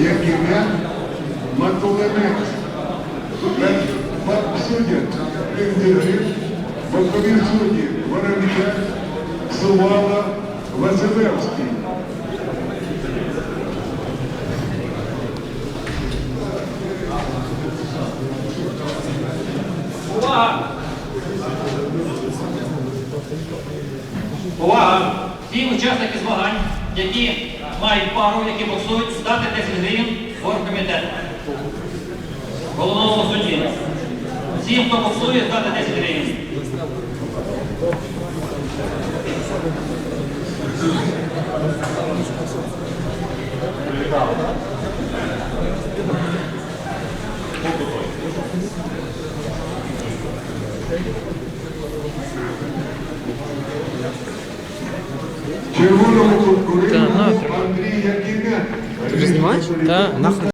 Яким'ян Матулинець. 30 гривень. Бокові судді Ворончак, Сувала, Василевський. Увага! Увага! Всі учасники змагань, які мають пару, які боксують, здати 10 гривень в оргкомітет. Головному судді. Всім, хто боксує, здати 10 гривень. В червоному кутку Та, рингу нахер. Андрій Яким'ян. Ти знімаєш? Так.